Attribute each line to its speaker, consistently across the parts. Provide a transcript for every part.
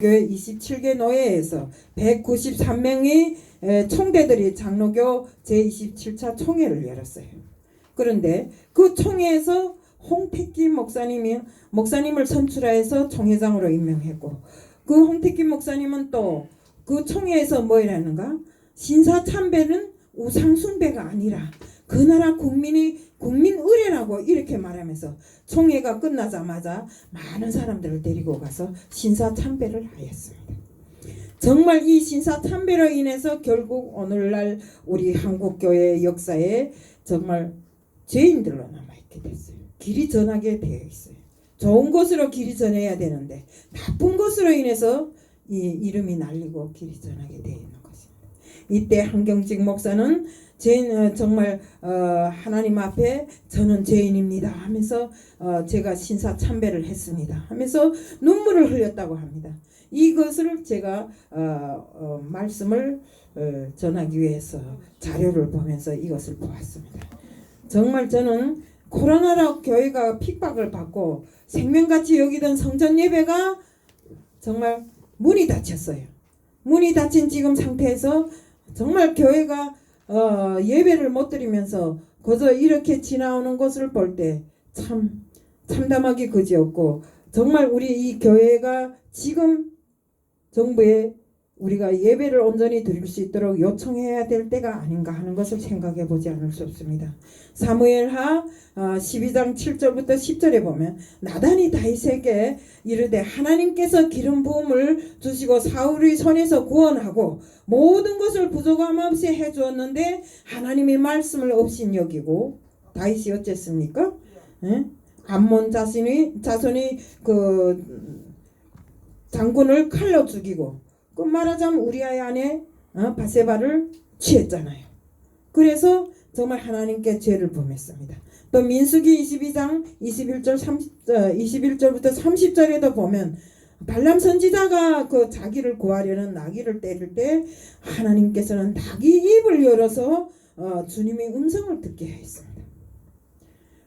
Speaker 1: 교회 27개 노예에서 193명의 총대들이 장로교 제27차 총회를 열었어요. 그런데 그 총회에서 홍택기 목사님이 목사님을 선출하여서 총회장으로 임명했고 그 홍택기 목사님은 또 그 총회에서 뭐라는가 신사 참배는 우상 숭배가 아니라 그 나라 국민이 국민 의례라고 이렇게 말하면서 총회가 끝나자마자 많은 사람들을 데리고 가서 신사 참배를 하였습니다. 정말 이 신사 참배로 인해서 결국 오늘날 우리 한국 교회 역사에 정말 죄인들로 남아 있게 됐어요. 길이 전하게 되어 있어요. 좋은 것으로 길이 전해야 되는데 나쁜 것으로 인해서 이 이름이 날리고 길이 전하게 되어 있는 것입니다. 이때 한경직 목사는 죄인 어, 정말 어, 하나님 앞에 저는 죄인입니다 하면서 어, 제가 신사 참배를 했습니다 하면서 눈물을 흘렸다고 합니다. 이것을 제가 어, 어, 말씀을 어, 전하기 위해서 자료를 보면서 이것을 보았습니다. 정말 저는 코로나로 교회가 핍박을 받고 생명같이 여기던 성전 예배가 정말 문이 닫혔어요. 문이 닫힌 지금 상태에서 정말 교회가 어, 예배를 못 드리면서 거저 이렇게 지나오는 것을 볼 때 참 참담하기 그지없고 정말 우리 이 교회가 지금 정부에 우리가 예배를 온전히 드릴 수 있도록 요청해야 될 때가 아닌가 하는 것을 생각해 보지 않을 수 없습니다. 사무엘하 12장 7절부터 10절에 보면 나단이 다윗에게 이르되 하나님께서 기름 부음을 주시고 사울의 손에서 구원하고 모든 것을 부족함 없이 해 주었는데 하나님의 말씀을 없인 여기고 다윗이 어쨌습니까? 예? 암몬 자신이 자손이 그 장군을 칼로 죽이고 그 말하자면 우리아의 아내 어, 바세바를 취했잖아요. 그래서 정말 하나님께 죄를 범했습니다. 또 민수기 22장 21절 30, 어, 21절부터 30절에도 보면 발람 선지자가 그 자기를 구하려는 나귀를 때릴 때 하나님께서는 나귀 입을 열어서 어, 주님의 음성을 듣게 했습니다.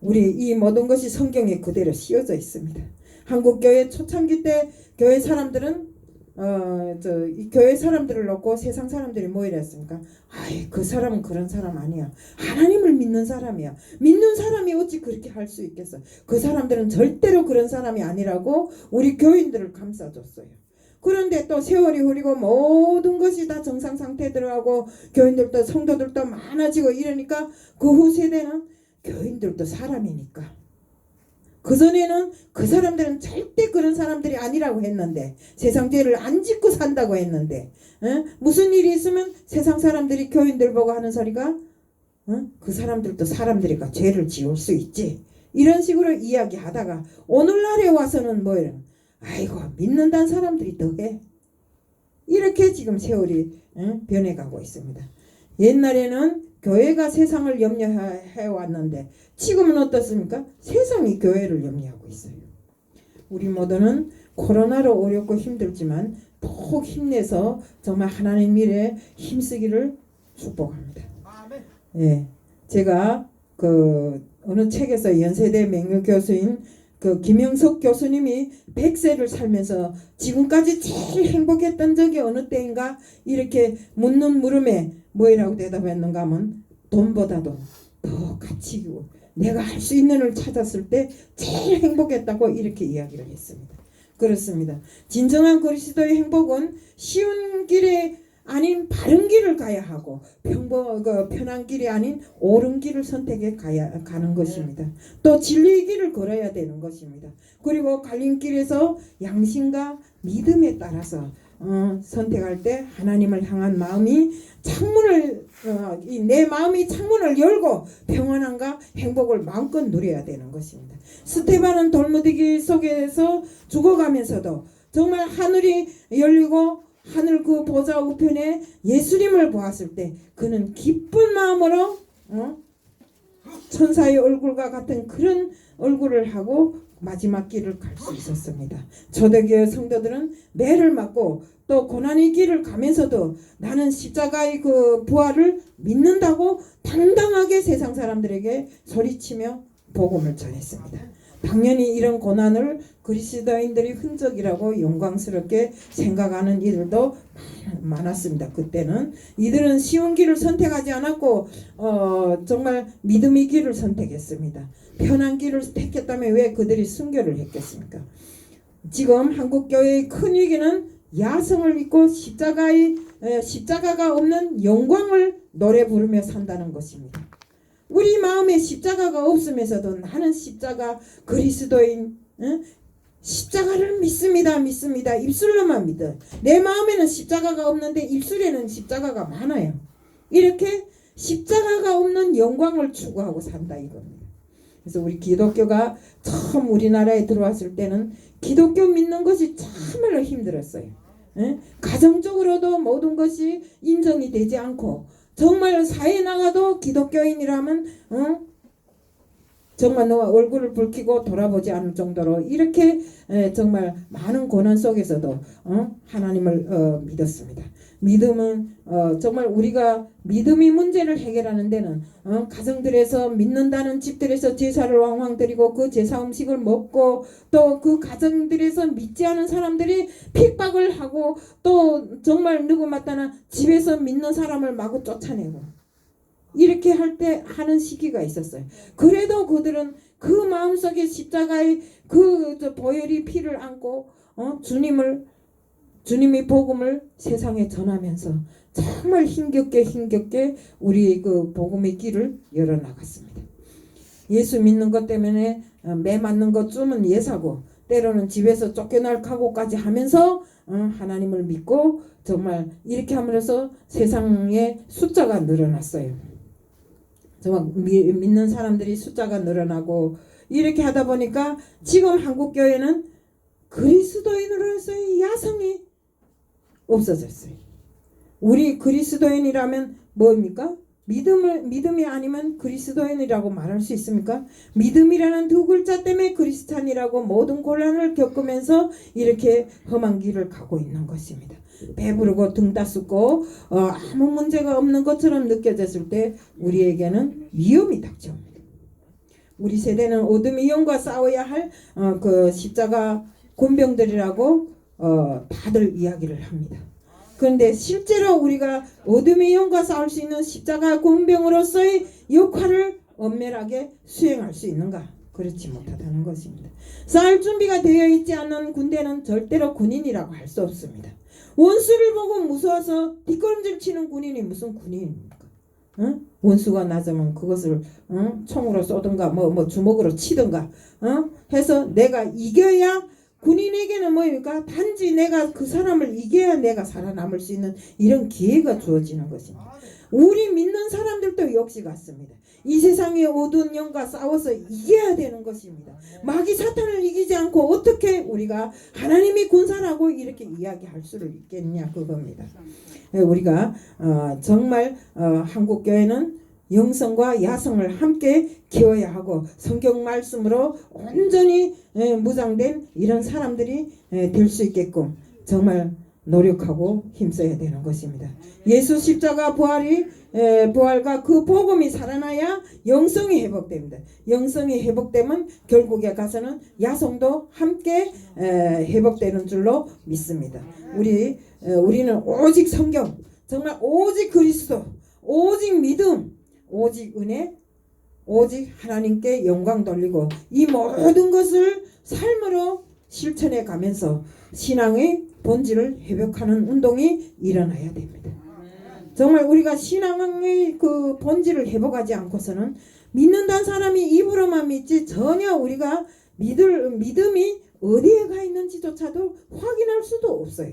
Speaker 1: 우리 이 모든 것이 성경에 그대로 씌어져 있습니다. 한국 교회 초창기 때 교회 사람들은 어저 교회 사람들을 놓고 세상 사람들이 뭐 이랬습니까? 아이 그 사람은 그런 사람 아니야. 하나님을 믿는 사람이야. 믿는 사람이 어찌 그렇게 할 수 있겠어? 그 사람들은 절대로 그런 사람이 아니라고 우리 교인들을 감싸줬어요. 그런데 또 세월이 흐리고 모든 것이 다 정상 상태 들어가고 교인들도 성도들도 많아지고 이러니까 그 후 세대는 교인들도 사람이니까 그전에는 그 사람들은 절대 그런 사람들이 아니라고 했는데 세상 죄를 안 짓고 산다고 했는데 어? 무슨 일이 있으면 세상 사람들이 교인들 보고 하는 소리가 어? 그 사람들도 사람들이가 죄를 지을 수 있지 이런 식으로 이야기하다가 오늘날에 와서는 뭐예요 아이고 믿는다는 사람들이 더해 이렇게 지금 세월이 어? 변해가고 있습니다 옛날에는 교회가 세상을 염려해 왔는데 지금은 어떻습니까? 세상이 교회를 염려하고 있어요. 우리 모두는 코로나로 어렵고 힘들지만 더욱 힘내서 정말 하나님 미래에 힘쓰기를 축복합니다. 예, 제가 그 어느 책에서 연세대 맹유 교수인 그 김영석 교수님이 100세를 살면서 지금까지 제일 행복했던 적이 어느 때인가 이렇게 묻는 물음에 뭐라고 대답했는가 하면 돈보다도 더 가치 있고 내가 할 수 있는 을 찾았을 때 제일 행복했다고 이렇게 이야기를 했습니다. 그렇습니다. 진정한 그리스도의 행복은 쉬운 길에 아닌 바른 길을 가야 하고 평범 그 편한 길이 아닌 옳은 길을 선택해 가야 가는 것입니다. 또 진리의 길을 걸어야 되는 것입니다. 그리고 갈림길에서 양심과 믿음에 따라서 어, 선택할 때 하나님을 향한 마음이 창문을 어, 이내 마음이 창문을 열고 평안함과 행복을 마음껏 누려야 되는 것입니다. 스테반은 돌무더기 속에서 죽어가면서도 정말 하늘이 열리고 하늘 그 보좌 우편에 예수님을 보았을 때 그는 기쁜 마음으로 어? 천사의 얼굴과 같은 그런 얼굴을 하고 마지막 길을 갈 수 있었습니다. 초대교회 성도들은 매를 맞고 또 고난의 길을 가면서도 나는 십자가의 그 부활을 믿는다고 당당하게 세상 사람들에게 소리치며 복음을 전했습니다. 당연히 이런 고난을 그리스도인들이 흔적이라고 영광스럽게 생각하는 이들도 많- 많았습니다. 그때는 이들은 쉬운 길을 선택하지 않았고 어, 정말 믿음의 길을 선택했습니다. 편한 길을 택했다면 왜 그들이 순교를 했겠습니까? 지금 한국 교회의 큰 위기는 야성을 믿고 십자가의 에, 십자가가 없는 영광을 노래 부르며 산다는 것입니다. 우리 마음에 십자가가 없으면서도 나는 십자가 그리스도인 응? 십자가를 믿습니다 믿습니다. 입술로만 믿어 내 마음에는 십자가가 없는데 입술에는 십자가가 많아요. 이렇게 십자가가 없는 영광을 추구하고 산다 이겁니다. 그래서 우리 기독교가 처음 우리나라에 들어왔을 때는 기독교 믿는 것이 참말로 힘들었어요. 예? 가정적으로도 모든 것이 인정이 되지 않고 정말 사회에 나가도 기독교인이라면 어? 정말 너 얼굴을 붉히고 돌아보지 않을 정도로 이렇게 에, 정말 많은 고난 속에서도 어? 하나님을 어, 믿었습니다. 믿음은 어, 정말 우리가 믿음이 문제를 해결하는 데는 어, 가정들에서 믿는다는 집들에서 제사를 왕왕 드리고 그 제사 음식을 먹고 또 그 가정들에서 믿지 않은 사람들이 핍박을 하고 또 정말 누구 맞다나 집에서 믿는 사람을 마구 쫓아내고 이렇게 할 때 하는 시기가 있었어요. 그래도 그들은 그 마음속에 십자가의 그저 보혈이 피를 안고 어? 주님을 주님의 복음을 세상에 전하면서 정말 힘겹게 힘겹게 우리 그 복음의 길을 열어 나갔습니다. 예수 믿는 것 때문에 어, 매 맞는 것 쯤은 예사고 때로는 집에서 쫓겨날 각오까지 하면서 어, 하나님을 믿고 정말 이렇게 함으로써 세상의 숫자가 늘어났어요. 정말 미- 믿는 사람들이 숫자가 늘어나고 이렇게 하다 보니까 지금 한국 교회는 그리스도인으로서의 야성이 없어졌어요. 우리 그리스도인이라면 뭡니까? 믿음을 믿음이 아니면 그리스도인이라고 말할 수 있습니까? 믿음이라는 두 글자 때문에 그리스찬이라고 모든 곤란을 겪으면서 이렇게 험한 길을 가고 있는 것입니다. 배부르고 등 따숩고 어, 아무 문제가 없는 것처럼 느껴졌을 때 우리에게는 위험이 닥쳐옵니다. 우리 세대는 영과 싸워야 할 어, 그 십자가 곤병들이라고 어, 다들 이야기를 합니다. 그런데 실제로 우리가 어둠의 영과 싸울 수 있는 십자가 곤병으로서의 역할을 엄밀하게 수행할 수 있는가? 그렇지 못하다는 것입니다. 싸울 준비가 되어 있지 않은 군대는 절대로 군인이라고 할 수 없습니다. 원수를 보고 무서워서 뒷걸음질 치는 군인이 무슨 군인입니까? 응? 원수가 나서면 그것을 응? 총으로 쏘든가 뭐, 뭐 주먹으로 치든가 어? 해서 내가 이겨야 군인에게는 뭐입니까? 단지 내가 그 사람을 이겨야 내가 살아남을 수 있는 이런 기회가 주어지는 것입니다. 우리 믿는 사람들도 역시 같습니다. 이 세상의 어두운 영과 싸워서 이겨야 되는 것입니다. 마귀 사탄을 이기지 않고 어떻게 우리가 하나님의 군사라고 이렇게 이야기할 수를 있겠냐 그겁니다. 예, 우리가 어, 정말 어, 한국 교회는 영성과 야성을 함께 키워야 하고 성경 말씀으로 온전히 예, 무장된 이런 사람들이 될 수 있게끔 정말 노력하고 힘써야 되는 것입니다. 예수 십자가 부활이 에, 부활과 그 복음이 살아나야 영성이 회복됩니다. 영성이 회복되면 결국에 가서는 야성도 함께 에, 회복되는 줄로 믿습니다. 우리 에, 우리는 오직 성경, 정말 오직 그리스도, 오직 믿음, 오직 은혜, 오직 하나님께 영광 돌리고 이 모든 것을 삶으로 실천해 가면서 신앙의 본질을 회복하는 운동이 일어나야 됩니다. 정말 우리가 신앙의 그 본질을 회복하지 않고서는 믿는다는 사람이 입으로만 믿지 전혀 우리가 믿을 믿음이 어디에 가 있는지조차도 확인할 수도 없어요.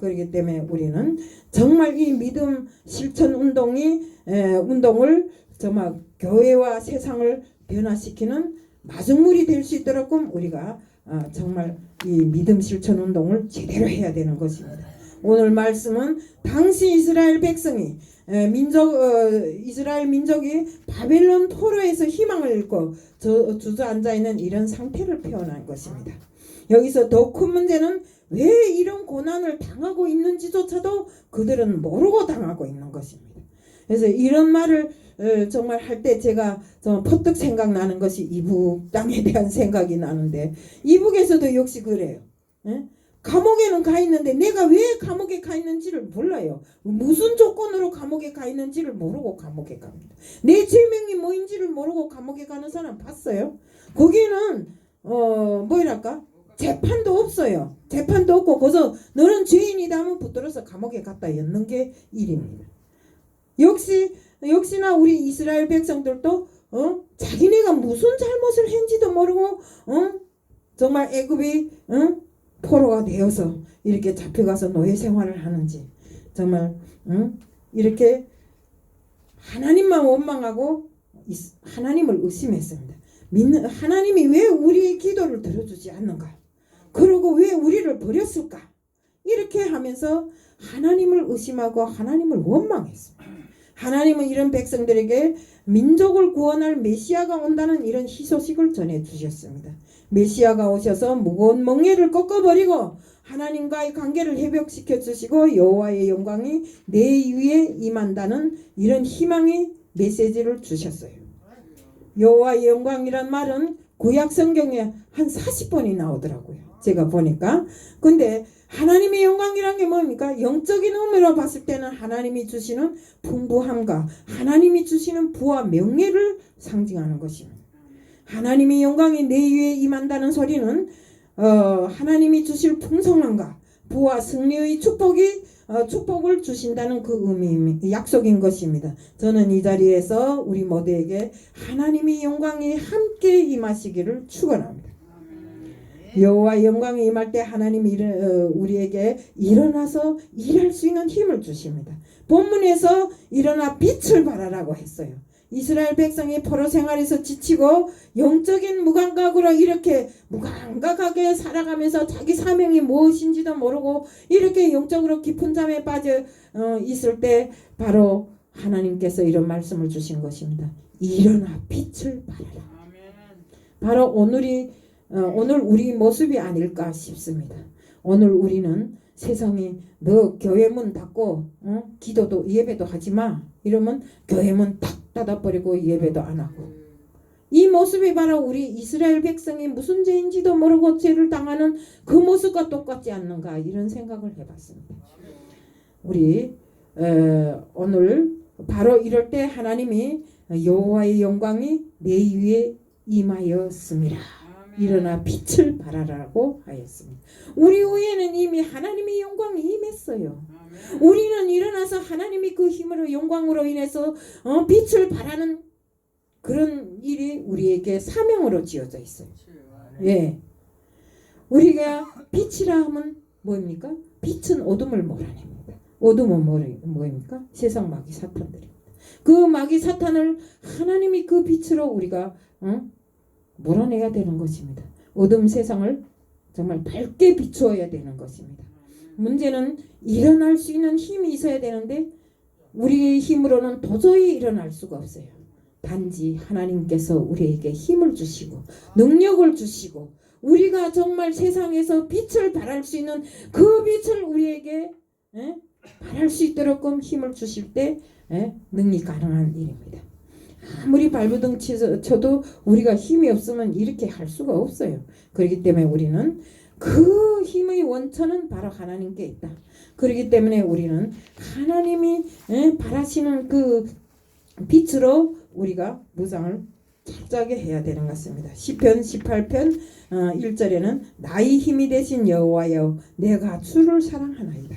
Speaker 1: 그렇기 때문에 우리는 정말 이 믿음 실천 운동이 에, 운동을 정말 교회와 세상을 변화시키는 마중물이 될 수 있도록 우리가 아, 정말 이 믿음 실천 운동을 제대로 해야 되는 것입니다. 오늘 말씀은 당시 이스라엘 백성이 에, 민족 어, 이스라엘 민족이 바벨론 포로에서 희망을 잃고 저, 주저앉아 있는 이런 상태를 표현한 것입니다. 여기서 더 큰 문제는 왜 이런 고난을 당하고 있는지조차도 그들은 모르고 당하고 있는 것입니다. 그래서 이런 말을 어, 정말 할 때 제가 좀 퍼뜩 생각나는 것이 이북 땅에 대한 생각이 나는데 이북에서도 역시 그래요. 예? 감옥에는 가 있는데 내가 왜 감옥에 가 있는지를 몰라요. 무슨 조건으로 감옥에 가 있는지를 모르고 감옥에 갑니다. 내 죄명이 뭐인지를 모르고 감옥에 가는 사람 봤어요? 거기는 어 뭐랄까 재판도 없어요. 재판도 없고 거기서 너는 죄인이다 하면 붙들어서 감옥에 갖다 였는 게 일입니다. 역시 역시나 우리 이스라엘 백성들도 어 자기네가 무슨 잘못을 했는지도 모르고 어 정말 애굽이 어 포로가 되어서 이렇게 잡혀가서 노예 생활을 하는지 정말 응? 이렇게 하나님만 원망하고 하나님을 의심했습니다. 믿는 하나님이 왜 우리의 기도를 들어주지 않는가? 그러고 왜 우리를 버렸을까? 이렇게 하면서 하나님을 의심하고 하나님을 원망했습니다. 하나님은 이런 백성들에게 민족을 구원할 메시아가 온다는 이런 희소식을 전해 주셨습니다. 메시아가 오셔서 무거운 멍에를 꺾어버리고 하나님과의 관계를 회복시켜 주시고 여호와의 영광이 내 위에 임한다는 이런 희망의 메시지를 주셨어요. 여호와의 영광이란 말은 구약 성경에 한 40번이 나오더라고요. 제가 보니까. 근데 하나님의 영광이란 게 뭡니까? 영적인 의미로 봤을 때는 하나님이 주시는 풍부함과 하나님이 주시는 부와 명예를 상징하는 것입니다. 하나님의 영광이 내 위에 임한다는 소리는 어, 하나님이 주실 풍성함과 부와 승리의 축복이 어, 축복을 주신다는 그 의미 약속인 것입니다. 저는 이 자리에서 우리 모두에게 하나님의 영광이 함께 임하시기를 축원합니다. 여호와 영광이 임할 때 하나님이 어, 우리에게 일어나서 일할 수 있는 힘을 주십니다. 본문에서 일어나 빛을 발하라고 했어요. 이스라엘 백성이 포로 생활에서 지치고 영적인 무감각으로 이렇게 무감각하게 살아가면서 자기 사명이 무엇인지도 모르고 이렇게 영적으로 깊은 잠에 빠져 어, 있을 때 바로 하나님께서 이런 말씀을 주신 것입니다. 일어나 빛을 발하라. 바로 오늘이 어, 오늘 우리 모습이 아닐까 싶습니다. 오늘 우리는 세상에 너 교회 문 닫고 어? 기도도 예배도 하지 마 이러면 교회 문 탁 닫아버리고 예배도 안 하고 이 모습이 바로 우리 이스라엘 백성이 무슨 죄인지도 모르고 죄를 당하는 그 모습과 똑같지 않는가 이런 생각을 해봤습니다. 우리 어, 오늘 바로 이럴 때 하나님이 여호와의 영광이 내 위에 임하였습니다. 일어나 빛을 발하라고 하였습니다. 우리 위에는 이미 하나님의 영광이 임했어요. 우리는 일어나서 하나님이 그 힘으로 영광으로 인해서 어, 빛을 발하는 그런 일이 우리에게 사명으로 지어져 있어요. 예. 우리가 빛이라 하면 뭡니까? 빛은 어둠을 몰아냅니다. 어둠은 뭐- 뭐입니까? 세상 마귀 사탄들입니다. 그 마귀 사탄을 하나님이 그 빛으로 우리가 어? 몰아내야 되는 것입니다. 어둠 세상을 정말 밝게 비추어야 되는 것입니다. 문제는 일어날 수 있는 힘이 있어야 되는데 우리의 힘으로는 도저히 일어날 수가 없어요. 단지 하나님께서 우리에게 힘을 주시고 능력을 주시고 우리가 정말 세상에서 빛을 발할 수 있는 그 빛을 우리에게 예? 발할 수 있도록끔 힘을 주실 때 예? 능이 가능한 일입니다. 아무리 발부둥 치- 쳐도 우리가 힘이 없으면 이렇게 할 수가 없어요. 그렇기 때문에 우리는 그 힘의 원천은 바로 하나님께 있다. 그렇기 때문에 우리는 하나님이 예, 바라시는 그 빛으로 우리가 무장을 철저하게 해야 되는 것 같습니다. 시편 18편 어, 1절에는 나의 힘이 되신 여호와여 내가 주를 사랑하나이다.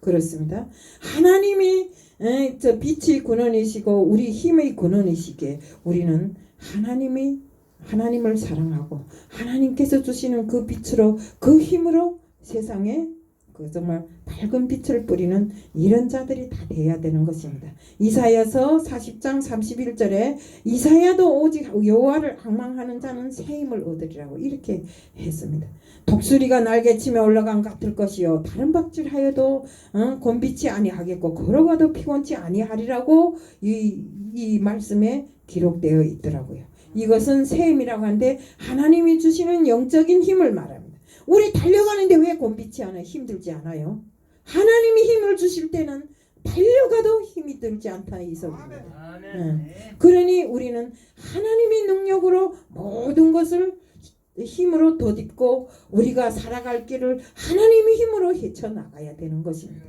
Speaker 1: 그렇습니다. 하나님이 에, 저 빛의 근원이시고 우리 힘의 근원이시기에 우리는 하나님이 하나님을 사랑하고 하나님께서 주시는 그 빛으로 그 힘으로 세상에 그 정말 밝은 빛을 뿌리는 이런 자들이 다 돼야 되는 것입니다. 이사야서 40장 31절에 이사야도 오직 여호와를 악망하는 자는 새 힘을 얻으리라고 이렇게 했습니다. 독수리가 날개치며 올라간 같을 것이요 다른 박질하여도 어, 곤비치 아니하겠고 걸어가도 피곤치 아니하리라고 이, 이 말씀에 기록되어 있더라고요. 이것은 새 힘이라고 하는데 하나님이 주시는 영적인 힘을 말합니다. 우리 달려가는데 왜 곤비치 않아요? 힘들지 않아요? 하나님이 힘을 주실 때는 달려가도 힘이 들지 않다 이석입니다.
Speaker 2: 아멘.
Speaker 1: 그러니 우리는 하나님의 능력으로 모든 것을 힘으로 덧입고 우리가 살아갈 길을 하나님의 힘으로 헤쳐 나가야 되는 것입니다.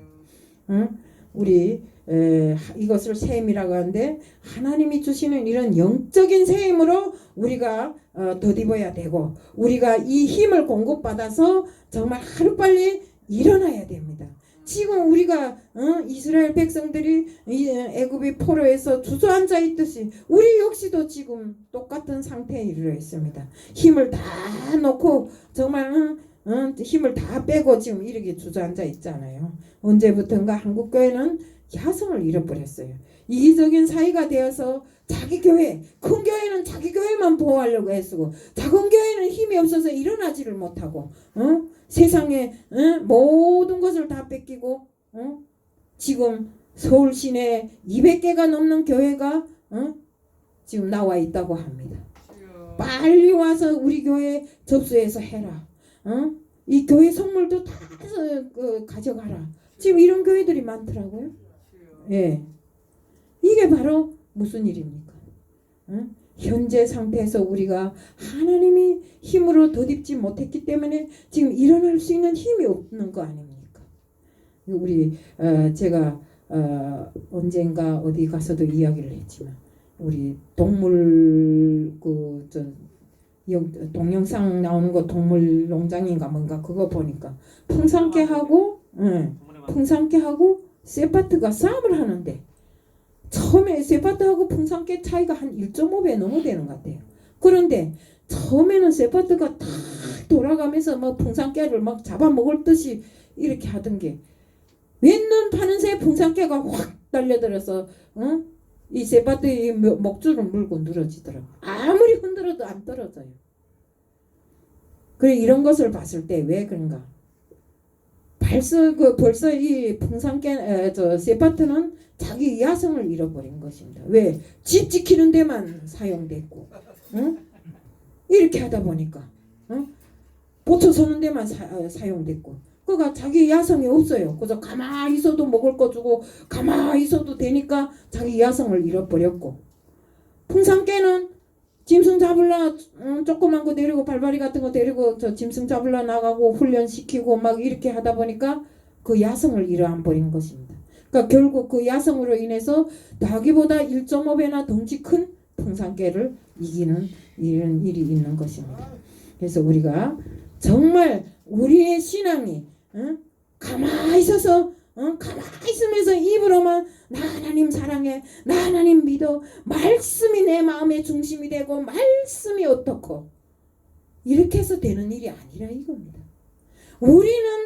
Speaker 1: 응? 우리 에, 하- 이것을 셈이라고 하는데 하나님이 주시는 이런 영적인 셈으로 우리가 어, 덧입어야 되고 우리가 이 힘을 공급받아서 정말 하루빨리 일어나야 됩니다. 지금 우리가 어, 이스라엘 백성들이 이 애굽의 포로에서 주저앉아 있듯이 우리 역시도 지금 똑같은 상태에 이르러 있습니다. 힘을 다 놓고 정말 어, 어, 힘을 다 빼고 지금 이렇게 주저앉아 있잖아요. 언제부턴가 한국 교회는 야성을 잃어버렸어요. 이기적인 사이가 되어서 자기 교회, 큰 교회는 자기 교회만 보호하려고 애쓰고 작은 교회는 힘이 없어서 일어나지를 못하고 어? 세상에 어? 모든 것을 다 뺏기고 어? 지금 서울 시내 200개가 넘는 교회가 어? 지금 나와 있다고 합니다. 빨리 와서 우리 교회 접수해서 해라. 어? 이 교회 선물도 다 어, 그, 가져가라. 지금 이런 교회들이 많더라고요. 예. 이게 바로 무슨 일입니까? 응? 현재 상태에서 우리가 하나님이 힘으로 덧입지 못했기 때문에 지금 일어날 수 있는 힘이 없는 거 아닙니까? 우리 어, 제가 어, 언젠가 어디 가서도 이야기를 했지만 우리 동물 그저 동영상 나오는 거 동물 농장인가 뭔가 그거 보니까 풍산개 하고 응. 풍산개 하고 세파트가 싸움을 하는데 처음에 세파트하고 풍산개 차이가 한 1.5배 넘어 되는 것 같아요. 그런데 처음에는 세파트가 탁 돌아가면서 뭐 풍산개를 막 잡아먹을 듯이 이렇게 하던 게 왼눈 파는 새 풍산개가 확 달려들어서 어? 이 세파트의 목- 목줄을 물고 늘어지더라고. 아무리 흔들어도 안 떨어져요. 그래 이런 것을 봤을 때 왜 그런가? 벌써 그 벌써 이 풍산개 에, 저 세파트는 자기 야성을 잃어버린 것입니다. 왜? 집 지키는 데만 사용됐고, 응? 이렇게 하다 보니까, 응? 보초 서는 데만 사, 어, 사용됐고, 그가 자기 야성이 없어요. 그래서 가만히 있어도 먹을 거 주고, 가만히 있어도 되니까 자기 야성을 잃어버렸고, 풍산개는 짐승 잡을라 음, 조그만 거 데리고 발바리 같은 거 데리고 저 짐승 잡을라 나가고 훈련시키고 막 이렇게 하다 보니까 그 야성을 잃어안 버린 것입니다. 그러니까 결국 그 야성으로 인해서 나기보다 1.5배나 덩치 큰 풍산개를 이기는 이런 일이 있는 것입니다. 그래서 우리가 정말 우리의 신앙이 응? 가만히 있어서 응? 가만히 있으면서 입으로만 나 하나님 사랑해. 나 하나님 믿어. 말씀이 내 마음의 중심이 되고 말씀이 어떻고. 이렇게 해서 되는 일이 아니라 이겁니다. 우리는